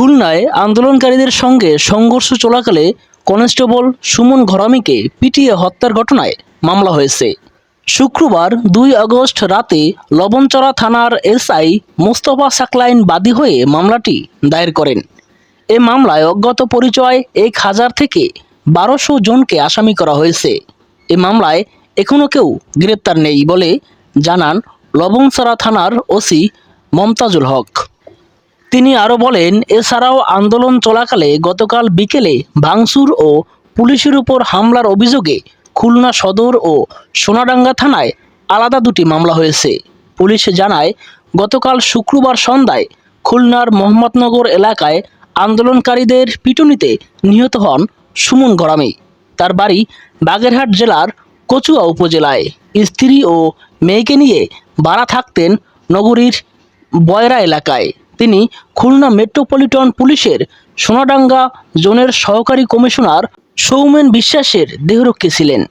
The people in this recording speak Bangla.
খুলনায় আন্দোলনকারীদের সঙ্গে সংঘর্ষ চলাকালে কনস্টেবল সুমন ঘরামিকে পিটিয়ে হত্যার ঘটনায় মামলা হয়েছে। শুক্রবার দুই আগস্ট রাতে লবণচড়া থানার এসআই মোস্তফা সাকলাইন বাদী হয়ে মামলাটি দায়ের করেন। এ মামলায় অজ্ঞাত পরিচয় এক হাজার থেকে বারোশো জনকে আসামি করা হয়েছে। এ মামলায় এখনও কেউ গ্রেপ্তার নেই বলে জানান লবণচড়া থানার ওসি মমতাজুল হক। তিনি আরও বলেন, এছাড়াও আন্দোলন চলাকালে গতকাল বিকেলে ভাঙচুর ও পুলিশের উপর হামলার অভিযোগে খুলনা সদর ও সোনাডাঙ্গা থানায় আলাদা দুটি মামলা হয়েছে। পুলিশ জানায়, গতকাল শুক্রবার সন্ধ্যায় খুলনার মোহাম্মদনগর এলাকায় আন্দোলনকারীদের পিটুনিতে নিহত হন সুমন গরামি তার বাড়ি বাগেরহাট জেলার কচুয়া উপজেলায়। স্ত্রী ও মেয়েকে নিয়ে ভাড়া থাকতেন নগরীর বয়রা এলাকায়। তিনি খুলনা মেট্রোপলিটন পুলিশের সোনাডাঙ্গা জোনের সহকারী কমিশনার সৌমেন বিশ্বাসের দেহরক্ষী ছিলেন।